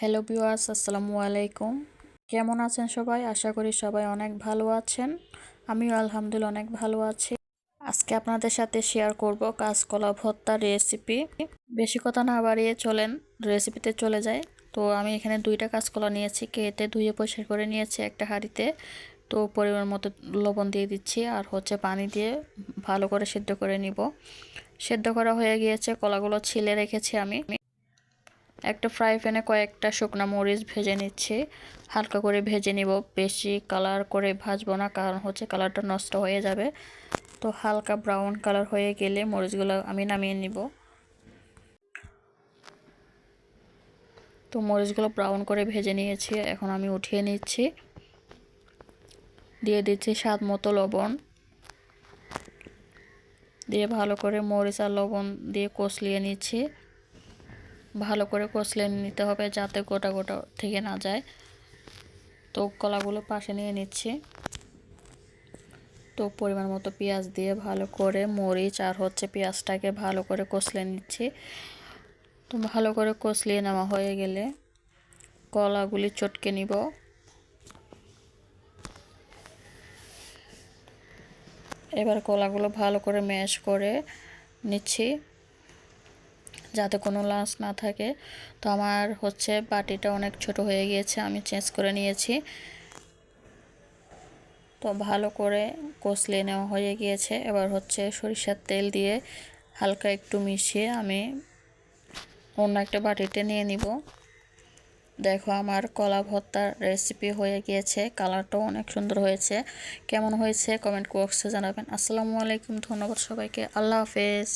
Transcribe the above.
Hello viewers, আসসালামু আলাইকুম। কেমন আছেন সবাই? আশা করি সবাই অনেক ভালো আছেন। আমিও আলহামদুলিল্লাহ অনেক ভালো আছি। আজকে আপনাদের সাথে শেয়ার করব কাঁচকলা ভর্তার রেসিপি বেশি কথা না বাড়িয়ে চলেন রেসিপিতে চলে যায় তো আমি এখানে দুইটা কাঁচকলা নিয়েছি, কেটে ধুয়ে পরিষ্কার করে নিয়েছি, একটা হাঁড়িতে। তো পরিমাণ মতো লবণ দিয়ে দিচ্ছি আর হচ্ছে পানি দিয়ে ভালো করে সেদ্ধ করে নিব। সেদ্ধ করা হয়ে গিয়েছে, কলাগুলো ছিলে রেখেছি আমি। একটা ফ্রাই প্যানে কয়েকটা শুকনো মরিচ ভেজে নিচ্ছি। হালকা করে ভেজে নিব। বেশি কালার করে ভাজবো না, কারণ হচ্ছে কালারটা নষ্ট হয়ে যাবে। তো হালকা ব্রাউন কালার হয়ে গেলে মরিচগুলো আমি নামিয়ে নিব। তো মরিচগুলো ব্রাউন করে ভেজে নিয়েছি। এখন আমি উঠিয়ে নিচ্ছি। দিয়ে দিচ্ছি স্বাদ মতো লবণ। দিয়ে ভালো করে মরিচ আর লবণ দিয়ে কষলিয়ে নিচ্ছি। ভালো করে কষলে নিতে হবে যাতে গোটা গোটা থেকে না যায়। তো কলাগুলো পাশে নিয়ে নিচ্ছি। তো পরিমাণ মতো পেঁয়াজ দিয়ে ভালো করে মরিচ আর হচ্ছে পেঁয়াজটাকে ভালো করে কষলে নিচ্ছি। তো ভালো করে কষলিয়ে নেওয়া হয়ে গেলে কলাগুলি চটকে নিব। এবার কলাগুলো ভালো করে ম্যাশ করে নিচ্ছি। যাতে কোনো লাঞ্চ না থাকে। তো আমার হচ্ছে বাটিটা অনেক ছোট হয়ে গিয়েছে, আমি চেঞ্জ করে নিয়েছি। তো ভালো করে কষলে নেওয়া হয়ে গিয়েছে। এবার হচ্ছে সরিষার তেল দিয়ে হালকা একটু মিশিয়ে আমি অন্য একটা বাটিতে নিয়ে নিব। দেখো আমার কলা ভর্তার রেসিপি হয়ে গিয়েছে, কালারটাও অনেক সুন্দর হয়েছে। কেমন হয়েছে কমেন্ট বক্সে জানাবেন। আসসালামু আলাইকুম, ধন্যবাদ সবাইকে। আল্লাহ হাফেজ।